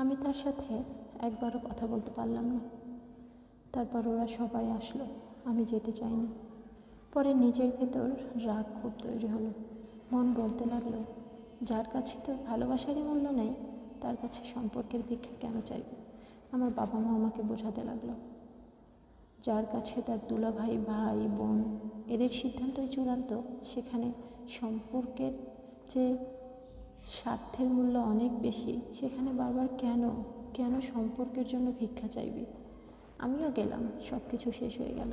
আমি তার সাথে একবারও কথা বলতে পারলাম না। তারপর ওরা সবাই আসলো, আমি যেতে চাইনি। পরে নিজের ভেতর রাগ খুব তৈরি হলো। মন বলতে লাগল, যার কাছে তো ভালোবাসারই মূল্য নেই, তার কাছে সম্পর্কের ভিক্ষা কেন চাইবে? আমার বাবা মা আমাকে বোঝাতে লাগল। যার কাছে তার দুলাভাই, ভাই, বোন, এদের সিদ্ধান্তই চূড়ান্ত, সেখানে সম্পর্কের যে স্বার্থের মূল্য অনেক বেশি, সেখানে বারবার কেন কেন সম্পর্কের জন্য ভিক্ষা চাইবি? আমিও গেলাম সব কিছু শেষ হয়ে গেল।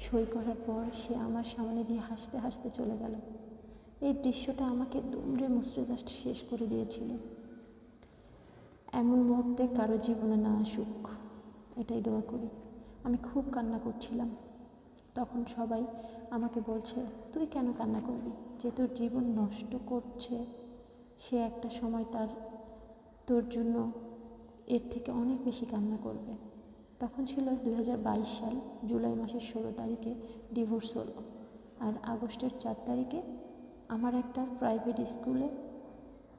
সই করার পর সে আমার সামনে দিয়ে হাসতে হাসতে চলে গেল। এই দৃশ্যটা আমাকে দুমড়ে মুচড়ে জাস্ট শেষ করে দিয়েছিল। এমন মুহূর্তে কারও জীবনে না আসুক, এটাই দোয়া করি। আমি খুব কান্না করছিলাম। তখন সবাই আমাকে বলছে, তুই কেন কান্না করবি? যে তোর জীবন নষ্ট করছে সে একটা সময় তার, তোর জন্য এর থেকে অনেক বেশি কান্না করবে। তখন ছিল দু হাজার বাইশ সাল, জুলাই মাসের ষোলো তারিখে ডিভোর্স হলো। আর আগস্টের চার তারিখে আমার একটা প্রাইভেট স্কুলে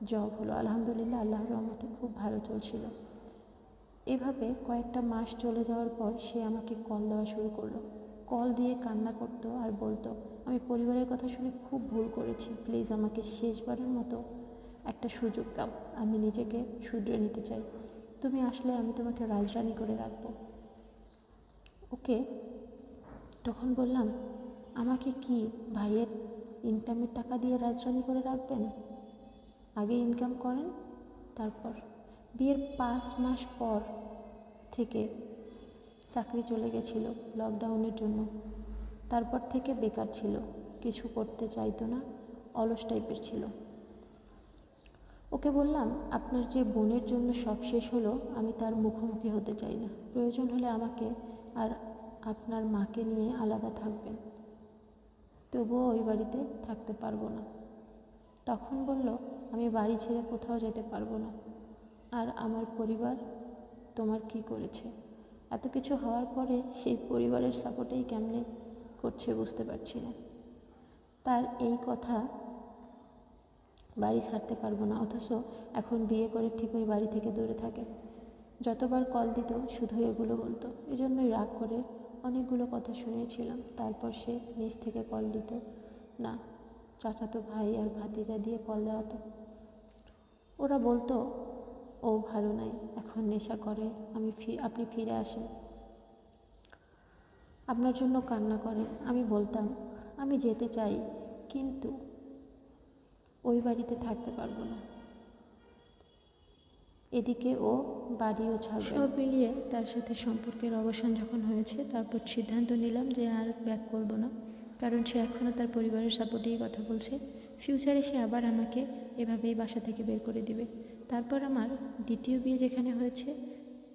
জব হলো। আলহামদুলিল্লাহ আল্লাহর রহমতে খুব ভালো চলছিল। এভাবে কয়েকটা মাস চলে যাওয়ার পর সে আমাকে কল দেওয়া শুরু করল। কল দিয়ে কান্না করতো আর বলতো, আমি পরিবারের কথা শুনে খুব ভুল করেছি। প্লিজ আমাকে শেষবারের মতো একটা সুযোগ দাও, আমি নিজেকে শুধরে নিতে চাই। তুমি আসলে আমি তোমাকে রাজরানি করে রাখব। ওকে, তখন বললাম, আমাকে কি ভাইয়ের ইনকামের টাকা দিয়ে রাজরানি করে রাখবেন? আগে ইনকাম করেন, তারপর। বিয়ের পাঁচ মাস পর থেকে চাকরি চলে গেছিল লকডাউনের জন্য। তারপর থেকে বেকার ছিল, কিছু করতে চাইতো না, অলস টাইপের ছিল। ওকে বললাম, আপনার যে বোনের জন্য সব শেষ হলো, আমি তার মুখোমুখি হতে চাই না। প্রয়োজন হলে আমাকে আর আপনার মাকে নিয়ে আলাদা থাকবেন। তবুও ওই বাড়িতে থাকতে পারব না। তখন বলল, আমি বাড়ি ছেড়ে কোথাও যেতে পারব না। আর আমার পরিবার তোমার কি করেছে? এত কিছু হওয়ার পরে সেই পরিবারের সাপোর্টেই কেমনে করছে বুঝতে পারছি না। তার এই কথা বাড়ি ছাড়তে পারব না, অথচ এখন বিয়ে করে ঠিক ওই বাড়ি থেকে দূরে থাকে। যতবার কল দিত, শুধু এগুলো বলতো। এজন্যই রাগ করে অনেকগুলো কথা শুনেছিলাম, তারপর সে নিজ থেকে কল দিত। না, চাচাতো ভাই আর ভাতিজা দিয়ে কল দেওয়াতো। ওরা বলতো, ও ভালো নাই, এখন নেশা করে, আমি ফি, আপনি ফিরে আসেন। আপনার জন্য কান্না করে, আমি বলতাম, আমি যেতে চাই, কিন্তু ওই বাড়িতে থাকতে পারব না। এদিকে ও বাড়িও ছাড়বে সব মিলিয়ে তার সাথে সম্পর্কের অবসান যখন হয়েছে, তারপর সিদ্ধান্ত নিলাম যে আর ব্যাক করব না। কারণ সে এখনও তার পরিবারের সাপোর্টেই কথা বলছে। ফিউচারে সে আবার আমাকে এভাবেই বাসা থেকে বের করে দিবে। তারপর আমার দ্বিতীয় বিয়ে যেখানে হয়েছে,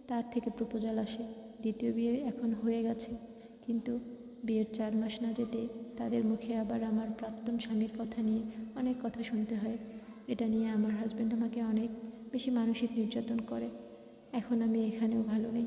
তার থেকে প্রপোজাল আসে। দ্বিতীয় বিয়ে এখন হয়ে গেছে। কিন্তু বিয়ের চার মাস না যেতে তাদের মুখে আবার আমার প্রাক্তন স্বামীর কথা নিয়ে অনেক কথা শুনতে হয়। এটা নিয়ে আমার হাজব্যান্ড আমাকে অনেক বেশি মানসিক নির্যাতন করে। এখন আমি এখানেও ভালো নেই।